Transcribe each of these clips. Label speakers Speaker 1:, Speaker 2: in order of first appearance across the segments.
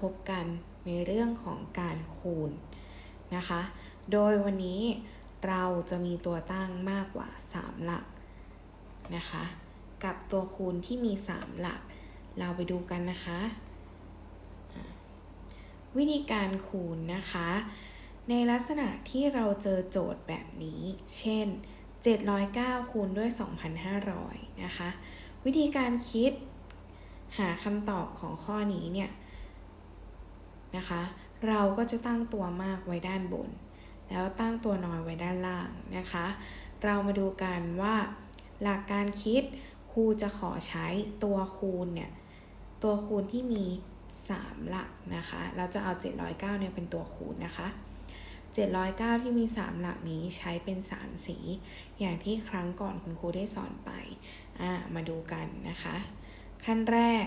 Speaker 1: พบกันในเรื่องของการคูณนะคะ โดยวันนี้เราจะมีตัวตั้งมากกว่า 3 หลักนะคะ กับตัวคูณที่มี 3 หลัก เราไปดูกันนะคะ วิธีการคูณนะคะ ในลักษณะที่เราเจอโจทย์แบบนี้ เช่น 709 คูณด้วย 2,500 นะคะ วิธีการคิดหาคำตอบของข้อนี้เนี่ย นะคะ เราก็จะตั้งตัวมากไว้ด้านบน แล้วตั้งตัวน้อยไว้ด้านล่างนะคะ เรามาดูกันว่า หลักการคิดครูจะขอใช้ตัวคูณเนี่ยตัวคูณที่มี 3 หลักนะคะ เราจะเอา 709เนี่ยเป็นตัวคูณนะคะ 709 ที่มี 3 หลักนี้ใช้เป็น 3 สี อย่างที่ครั้งก่อนคุณครูได้สอนไป อ่า มาดูกันนะคะ ขั้นแรก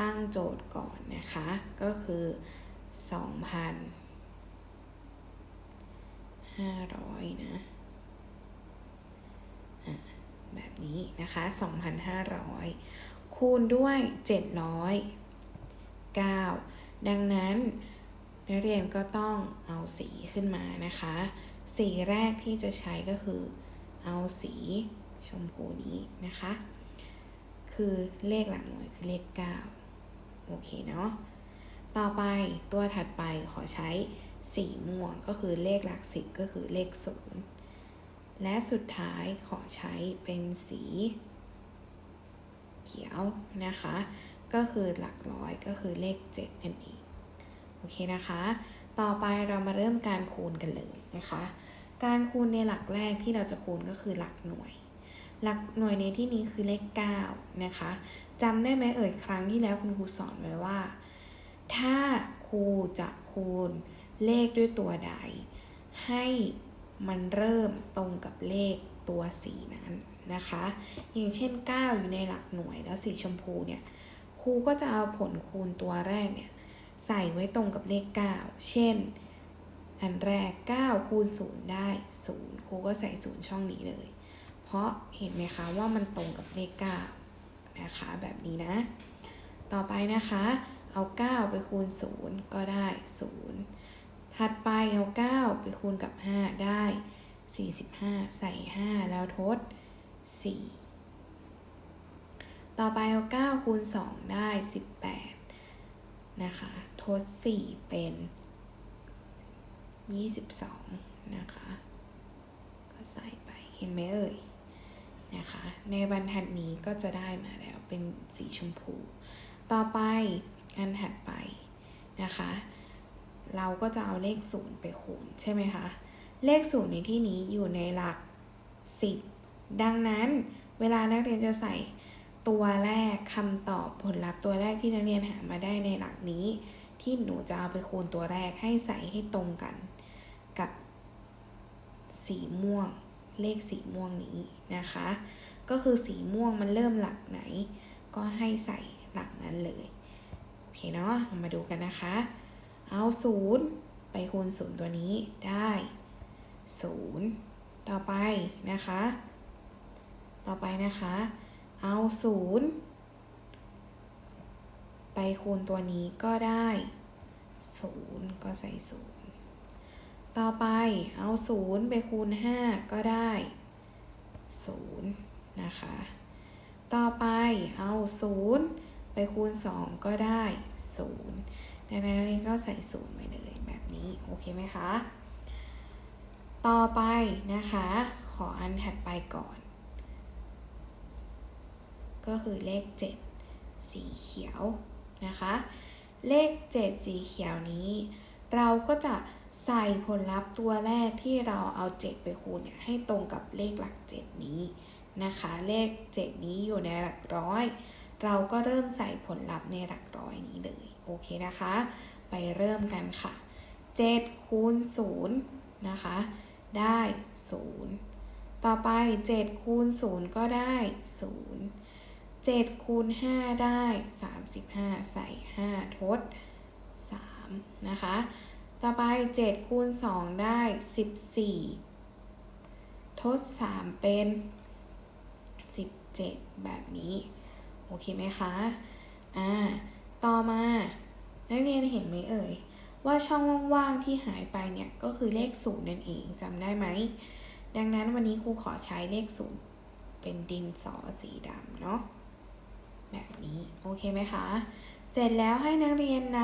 Speaker 1: ตั้งโจทย์ก่อนนะคะ ก็คือ 2,500นะอะแบบนี้นะคะ2,500คูณด้วย709ดังนั้นนักเรียนก็ต้องเอาสีขึ้นมานะคะ สีแรกที่จะใช้ก็คือเอาสีชมพูนี้นะคะ คือเลขหลักหน่วยคือเลข 9 โอเคเนาะ ต่อไปตัวถัดไปขอใช้สีม่วงก็คือเลขหลักสิบก็คือเลข0และสุดท้ายขอใช้เป็นสีเขียวนะคะ ก็คือหลักร้อยก็คือเลข7นั่นเองโอเคนะคะ ต่อไปเรามาเริ่มการคูณกันเลยนะคะ การคูณในหลักแรกที่เราจะคูณก็คือหลักหน่วย หลักหน่วยในที่นี้คือเลข9นะคะจำได้ไหมเอ่ยครั้งที่แล้วคุณครูสอนไว้ว่า ถ้าครูจะคูณเลขด้วยตัวใด ให้มันเริ่มตรงกับเลขตัวสีนั้นนะคะ อย่างเช่น 9 อยู่ในหลักหน่วยแล้วสีชมพูเนี่ยครูก็จะเอาผลคูณตัวแรกเนี่ยใส่ไว้ตรงกับเลข 9 เช่น อันแรก 9 คูณ 0 ได้ 0 ครูก็ใส่ 0 ช่องนี้เลย เพราะเห็นไหมคะว่ามันตรงกับเลข 9 นะคะแบบนี้นะ ต่อไปนะคะ เอา 9 ไปคูณ 0 ก็ได้ 0 ถัดไปเอา 9 ไปคูณกับ 5 ได้ 45 ใส่ 5 แล้วทด 4 ต่อไปเอา 9 คูณ 2 ได้ 18 นะคะ ทด 4 เป็น 22 นะคะ ก็ใส่ไปเห็นไหมเอ่ยนะคะในบรรทัดนี้ก็จะได้มาแล้วเป็นสีชมพู ต่อไป อันถัดไปนะคะ เราก็จะเอาเลข0ไปคูณใช่ไหมคะ เลข0ในที่นี้อยู่ในหลัก 10 ดังนั้นเวลานักเรียนจะใส่ตัวแรกคำตอบผลลัพธ์ตัวแรกที่นักเรียนหามาได้ในหลักนี้ ที่หนูจะเอาไปคูณตัวแรกให้ใส่ให้ตรงกันกับสีม่วงเลขสีม่วงนี้นะคะ ก็คือสีม่วงมันเริ่มหลักไหน ก็ให้ใส่หลักนั้นเลย เคเนาะมาดูกันนะคะ เอาศูนย์ไปคูณศูนย์ตัวนี้ได้ศูนย์ต่อไปนะคะ ต่อไปนะคะ เอาศูนย์ไปคูณตัวนี้ก็ได้ศูนย์ก็ใส่ศูนย์ต่อไปเอาศูนย์ไปคูณห้าก็ได้ศูนย์นะคะ ต่อไปเอาศูนย์ไปคูณสองก็ได้ ศูนย์ดังนั้นก็ใส่ศูนย์ไว้เลยแบบนี้ โอเคไหมคะ ต่อไปนะคะ ขออันถัดไปก่อน ก็คือเลข 7 สีเขียวนะคะ เลข 7 สีเขียวนี้ เราก็จะใส่ผลลัพธ์ตัวแรกที่เราเอา 7 ไปคูณเนี่ยให้ตรงกับเลขหลัก 7 นี้นะคะ เลข 7 นี้อยู่ในหลักร้อย เราก็เริ่มใส่ผลลัพธ์ในหลักร้อยนี้เลย โอเคนะคะ ไปเริ่มกันค่ะ 7 คูณ0นะคะ ได้ 0 ต่อไป 7 คูณ 0 ก็ได้ 0 7 คูณ 5 ได้ 35 ใส่ 5 ทด 3 นะคะ ต่อไป 7 คูณ 2 ได้ 14 ทด 3 เป็น 17 แบบนี้ โอเคไหมคะ อ่า ต่อมานักเรียนเห็นไหมเอ่ย ว่าช่องว่างๆที่หายไปเนี่ย ก็คือเลขศูนย์นั่นเองจำได้ไหม ดังนั้นวันนี้ครูขอใช้เลขศูนย์เป็นดินสอสีดำเนาะแบบนี้โอเคไหมคะ เสร็จแล้วให้นักเรียนน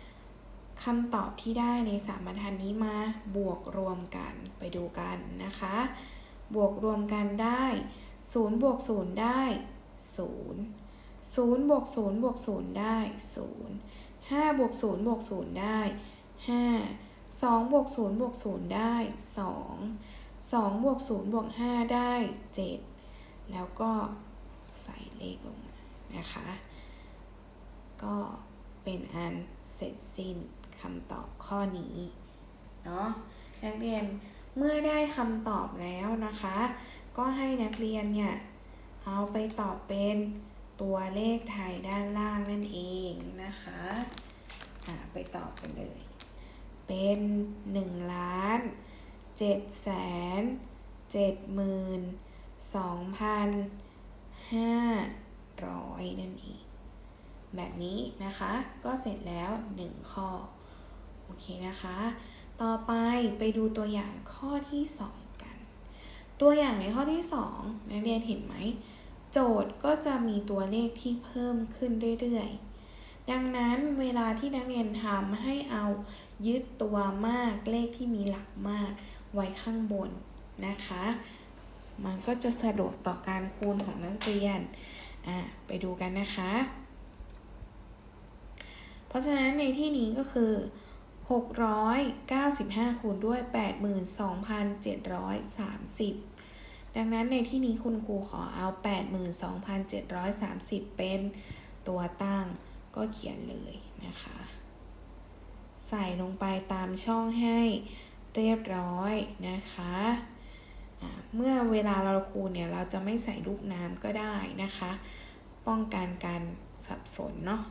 Speaker 1: ำคำตอบที่ได้ในสามบรรทัดนี้มาบวกรวมกันไปดูกันนะคะ บวกรวมกันได้ 0 บวก 0 ได้ 0 0บวก0บวก0ได้ 0 5บวก0บวก0ได้ 5 2บวก0บวก0ได้ 2 2บวก0บวก5ได้ 7 แล้วก็ใส่เลขลงนะคะ ก็เป็นอันเสร็จสิ้นคำตอบข้อนี้เนาะนักเรียนเมื่อได้คำตอบแล้วนะคะ ก็ให้นักเรียนเนี่ย เอาไปตอบเป็น ตัวเลขไทยด้านล่างนั่นเองนะคะไปตอบกันเลย เป็น1ล้าน7แสน7หมื่น2พัน500 นั่นเอง แบบนี้นะคะก็เสร็จแล้ว 1 ข้อ โอเคนะคะ ต่อไปไปดูตัวอย่างข้อที่ 2 กัน ตัวอย่างในข้อที่ 2 นักเรียนเห็นไหม โจทย์ก็จะมีตัวเลขที่เพิ่มขึ้นเรื่อยๆ ดังนั้นเวลาที่นักเรียนทำให้เอายึดตัวมากเลขที่มีหลักมากไว้ข้างบนนะคะ มันก็จะสะดวกต่อการคูณของนักเรียน อะไปดูกันนะคะ เพราะฉะนั้นในที่นี้ก็คือ 695 คูณด้วย 82,730 ดังนั้นในที่นี้คุณครูขอเอา 82,730 เป็นตัวตั้งก็เขียนเลยนะคะ ใส่ลงไปตามช่องให้เรียบร้อยนะคะะเมื่อเวลาเราคูณเนี่ยเราจะไม่ใส่ลูกน้ำก็ได้นะคะ ป้องกันการสับสนเนาะ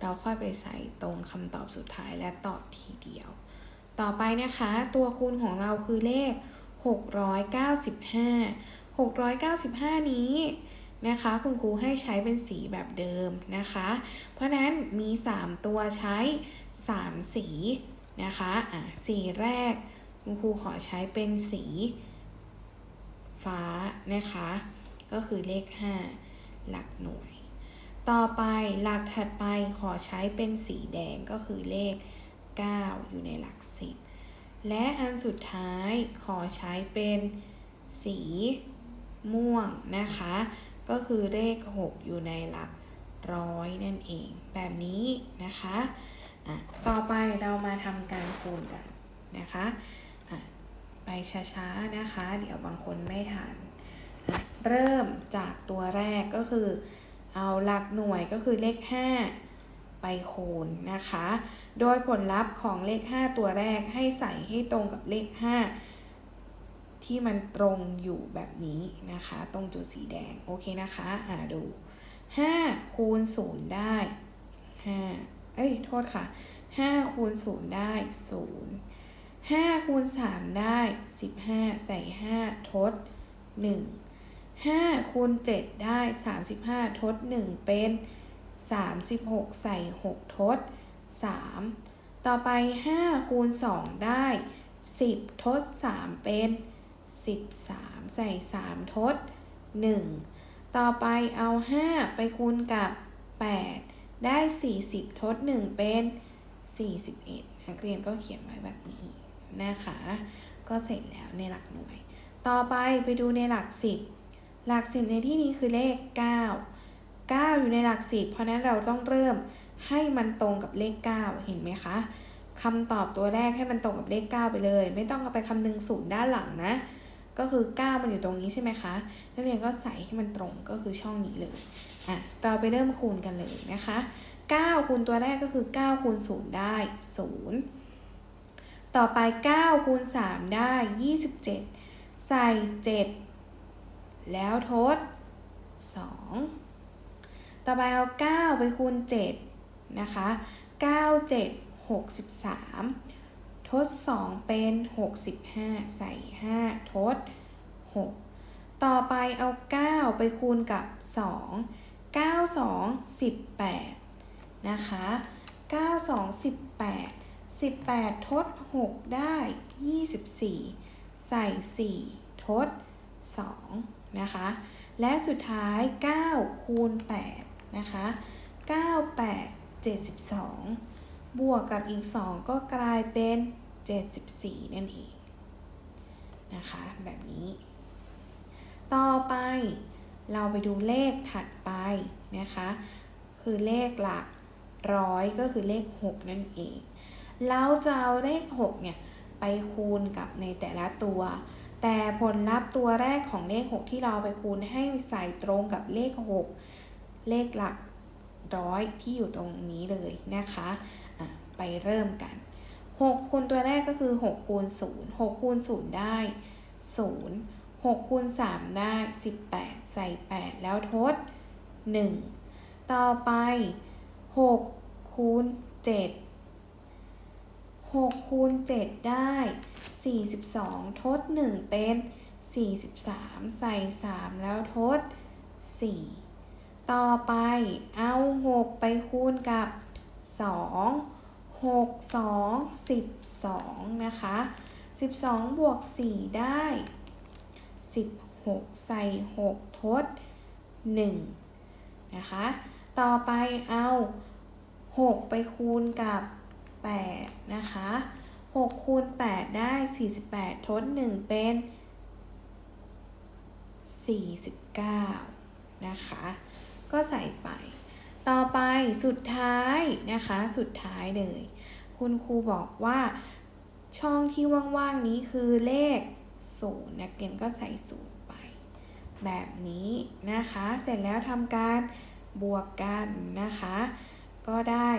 Speaker 1: เราค่อยไปใส่ตรงคำตอบสุดท้ายและตอบทีเดียว ต่อไปนะคะ ตัวคูณของเราคือเลข 695 695 นี้นะคะ คุณครูให้ใช้เป็นสีแบบเดิมนะคะ เพราะนั้นมี 3 ตัวใช้ 3 สีนะคะอะสีแรก คุณครูขอใช้เป็นสีฟ้านะคะ ก็คือเลข 5 หลักหน่วย ต่อไปหลักถัดไปขอใช้เป็นสีแดงก็คือเลข 9 อยู่ในหลัก10 และอันสุดท้ายขอใช้เป็นสีม่วงนะคะ ก็คือเลข 6 อยู่ในหลักร้อยนั่นเอง แบบนี้นะคะะต่อไปเรามาทำการคูณกันนะคะะไปช้าๆนะคะ เดี๋ยวบางคนไม่ทัน เริ่มจากตัวแรกก็คือ เอาหลักหน่วยก็คือเลข 5 ไปคูณนะคะ โดยผลลัพธ์ของเลข 5 ตัวแรกให้ใส่ให้ตรงกับเลข 5 ที่มันตรงอยู่แบบนี้นะคะ ตรงจุดสีแดง โอเคนะคะ อ่าดู 5 คูณ 0 ได้ 5 เอ้ย โทษค่ะ 5 คูณ 0 ได้ 0 5 คูณ 3 ได้ 15 ใส่ 5 ทด 1 5คูณ7ได้ 35 ทด 1 เป็น 36 ใส่ 6 ทด 3 ต่อไป 5 คูณ 2 ได้ 10 ทด 3 เป็น 13 ใส่ 3 ทด 1 ต่อไปเอา 5 ไปคูณกับ 8 ได้ 40 ทด 1 เป็น 41 นักเรียนก็เขียนไว้แบบนี้นะคะ ก็เสร็จแล้วในหลักหน่วย ต่อไปไปดูในหลัก 10 หลัก 10 ในที่นี้คือเลข 9 9 อยู่ในหลัก 10 เพราะนั้นเราต้องเริ่ม ให้มันตรงกับเลข 9 เห็นไหมคะคำตอบตัวแรกให้มันตรงกับเลข 9 ไปเลย ไม่ต้องเอาไปคำนึงศูนย์ด้านหลังนะ ก็คือ 9 มันอยู่ตรงนี้ใช่ไหมคะนักเรียนก็ใส่ให้มันตรงก็คือช่องนี้เลยอะเราไปเริ่มคูณกันเลยนะคะ 9 คูณตัวแรกก็คือ 9 คูณ 0 ได้ 0 ต่อไป 9 คูณ 3 ได้ 27 ใส่ 7 แล้วทด 2 ต่อไปเอา 9 ไปคูณ 7 นะคะ 9 7 63 ทด 2 เป็น 65 ใส่ 5 ทด 6 ต่อไปเอา 9 ไปคูณกับ 2 9 2 18 นะคะ 9 2 18 18 ทด 6 ได้ 24 ใส่ 4 ทด 2 นะคะและสุดท้าย 9 คูณ 8 นะคะ 9 8 72 บวกกับอีก 2 ก็กลายเป็น 74 นั่นเองนะคะ แบบนี้ ต่อไปเราไปดูเลขถัดไปนะคะ คือเลขหลักร้อยก็คือเลข 6 นั่นเอง เราจะเอาเลข 6 เนี่ย ไปคูณกับในแต่ละตัว แต่ผลลัพธ์ตัวแรกของเลข 6 ที่เราไปคูณให้ใส่ตรงกับเลข 6 เลขหลัก ร้อยที่อยู่ตรงนี้เลยนะคะะไปเริ่มกัน 6 คูณตัวแรกก็คือ 6 คูณ 0 6 คูณ 0 ได้ 0 6 คูณ 3 ได้ 18 ใส่ 8 แล้วทด 1 ต่อไป 6 คูณ 7 6 คูณ 7 ได้ 42 ทด 1 เป็น 43 ใส่ 3 แล้วทด 4 ต่อไปเอา 6 ไปคูณกับ 2 6 2 12 นะคะ 12 บวก 4 ได้ 16 ใส่ 6 ทด 1 นะคะ ต่อไปเอา 6 ไปคูณกับ 8 นะคะ 6 คูณ 8 ได้ 48 ทด 1 เป็น 49 นะคะ ก็ใส่ไป ต่อไปสุดท้ายนะคะ สุดท้ายเลย คุณครูบอกว่าช่องที่ว่างๆนี้คือเลข0นักเรียนก็ใส่0ไป แบบนี้นะคะ เสร็จแล้วทำการบวกกันนะคะ ก็ได้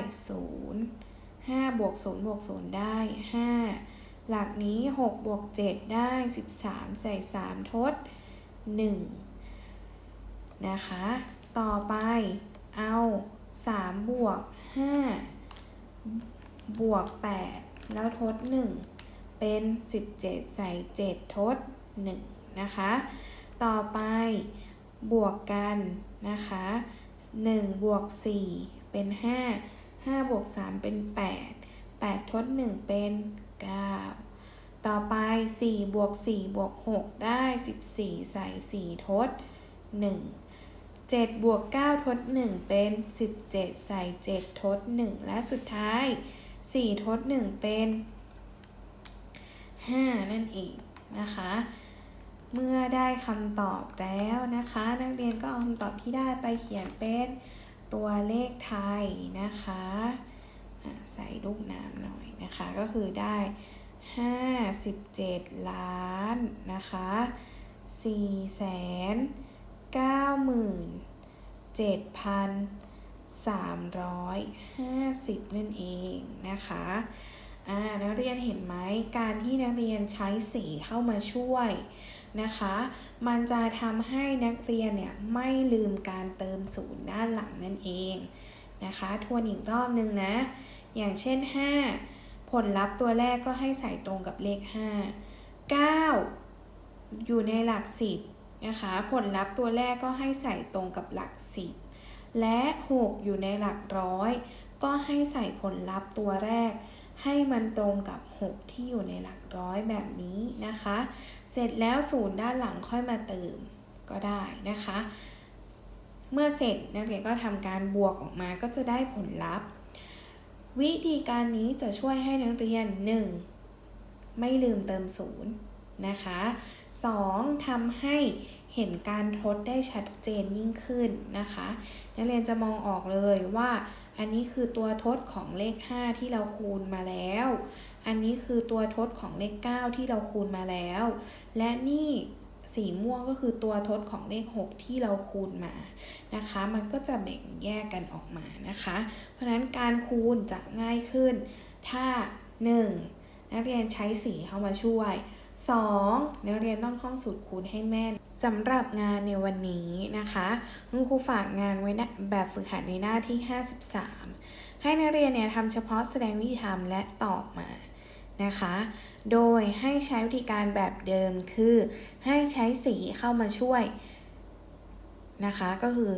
Speaker 1: 0 5บวก0บวก0ได้5หลักนี้6บวก7ได้ 13 ใส่ 3 ทด 1 นะคะ ต่อไปเอา3บวก5บวก8แล้วทด 1 เป็น 17 ใส่ 7 ทด 1 นะคะ ต่อไปบวกกันนะคะ1บวก4เป็น 5 5บวก3เป็น 8 8 ทด 1 เป็น 9 ต่อไป 4 บวก 4 บวก 6 ได้ 14 ใส่ 4 ทด 1 7 บวก 9 ทด 1 เป็น 17 ใส่ 7 ทด 1 และสุดท้าย 4 ทด 1 เป็น 5 นั่นเองนะคะ เมื่อได้คำตอบแล้วนะคะ นักเรียนก็เอาคำตอบที่ได้ไปเขียนเป็นตัวเลขไทยนะคะใส่ลูกน้ำหน่อยนะคะ ก็คือได้ 57 ล้านนะคะ4แสน 9หมื่น7,350 นั่นเองนะคะอ่านักเรียนเห็นไหมการที่นักเรียนใช้สีเข้ามาช่วยนะคะ มันจะทำให้นักเรียนเนี่ยไม่ลืมการเติมศูนย์ด้านหลังนั่นเองนะคะทวนอีกรอบนึงนะ อย่างเช่น 5 ผลลัพธ์ตัวแรกก็ให้ใส่ตรงกับเลข 5 9 อยู่ในหลัก 10 นะคะ ผลลัพธ์ตัวแรกก็ให้ใส่ตรงกับหลัก 10 และ 6 อยู่ในหลักร้อย ก็ให้ใส่ผลลัพธ์ตัวแรก ให้มันตรงกับ 6 ที่อยู่ในหลักร้อยแบบนี้นะคะ เสร็จแล้วศูนย์ด้านหลังค่อยมาเติมก็ได้นะคะ เมื่อเสร็จนักเรียนก็ทำการบวกออกมาก็จะได้ผลลัพธ์ วิธีการนี้จะช่วยให้นักเรียน 1. ไม่ลืมเติมศูนย์นะคะ 2. ทำให้เห็นการทดได้ชัดเจนยิ่งขึ้นนะคะ นักเรียนจะมองออกเลยว่า อันนี้คือตัวทดของเลข 5 ที่เราคูณมาแล้ว อันนี้คือตัวทดของเลข 9 ที่เราคูณมาแล้ว และนี่สีม่วงก็คือตัวทดของเลข 6 ที่เราคูณมานะคะ มันก็จะแบ่งแยกกันออกมานะคะ เพราะฉะนั้นการคูณจะง่ายขึ้น ถ้า 1. นักเรียนใช้สีเข้ามาช่วย 2. นักเรียนต้องท่องสูตรคูณให้แม่นสำหรับงานในวันนี้นะคะคุณครูฝากงานไว้นะแบบฝึกหัดในหน้าที่ 53 ให้นักเรียนเนี่ยทำเฉพาะแสดงวิธีทำและตอบมานะคะ โดยให้ใช้วิธีการแบบเดิมคือให้ใช้สีเข้ามาช่วยนะคะ ก็คือ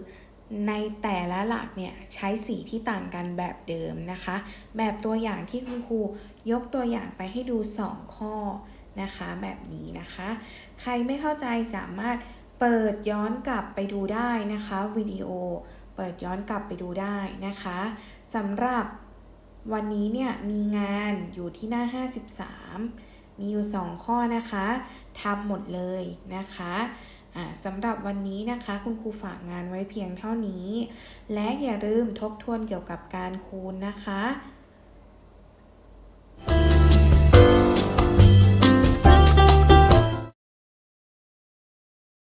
Speaker 1: ในแต่ละหลักเนี่ยใช้สีที่ต่างกันแบบเดิมนะคะ แบบตัวอย่างที่คุณครูยกตัวอย่างไปให้ดู 2 ข้อ นะคะแบบนี้นะคะ ใครไม่เข้าใจสามารถเปิดย้อนกลับไปดูได้นะคะวิดีโอเปิดย้อนกลับไปดูได้นะคะสำหรับวันนี้เนี่ยมีงานอยู่ที่หน้า 53 มีอยู่ 2 ข้อนะคะทำหมดเลยนะคะสำหรับวันนี้นะคะคุณครูฝากงานไว้เพียงเท่านี้ และอย่าลืมทบทวนเกี่ยวกับการคูณนะคะ